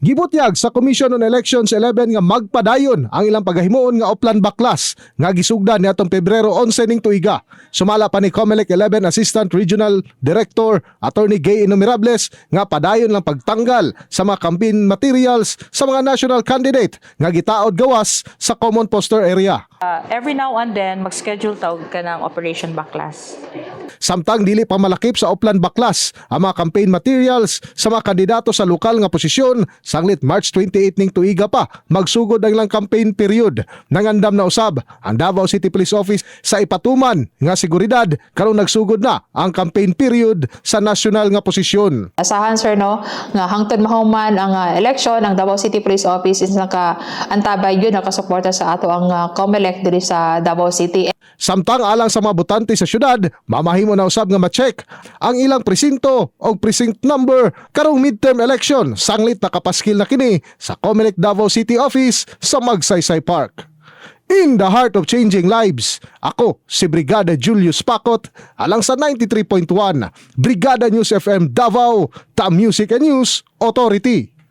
Gibutyag sa Commission on Elections 11 nga magpadayon ang ilang pagahimuon nga oplan baklas nga gisugdan niadtong Pebrero 11 ning tuiga. Sumala pa ni COMELEC 11 Assistant Regional Director Attorney Gay Innumerables nga padayon lang pagtanggal sa mga campaign materials sa mga national candidate nga gitaod gawas sa common poster area. Uh, every now and then, mag-schedule tawag ka ng Operation Backlash. Samtang dili pa malakip sa Oplan Baklas ang mga campaign materials sa mga kandidato sa lokal nga posisyon sanglit March 28 ning tuiga pa magsugod ang ilang campaign period. Nangandam na usab ang Davao City Police Office sa ipatuman nga seguridad karon nagsugod na ang campaign period sa nasyonal nga posisyon. Asahan sir no nga hangtod mahuman ang ah, election ang Davao City Police Office is naka antabay yun nakasuporta sa ato ang ah, COMELEC diri sa Davao City. Samtang alang sa mga sa syudad, mamahimo na usab nga ma-check ang ilang presinto o precinct number karong midterm election sanglit nakapaskil na kini sa Comelec Davao City Office sa Magsaysay Park. In the heart of changing lives, ako si Brigada Julius Pakot alang sa 93.1 Brigada News FM Davao, the Music and News Authority.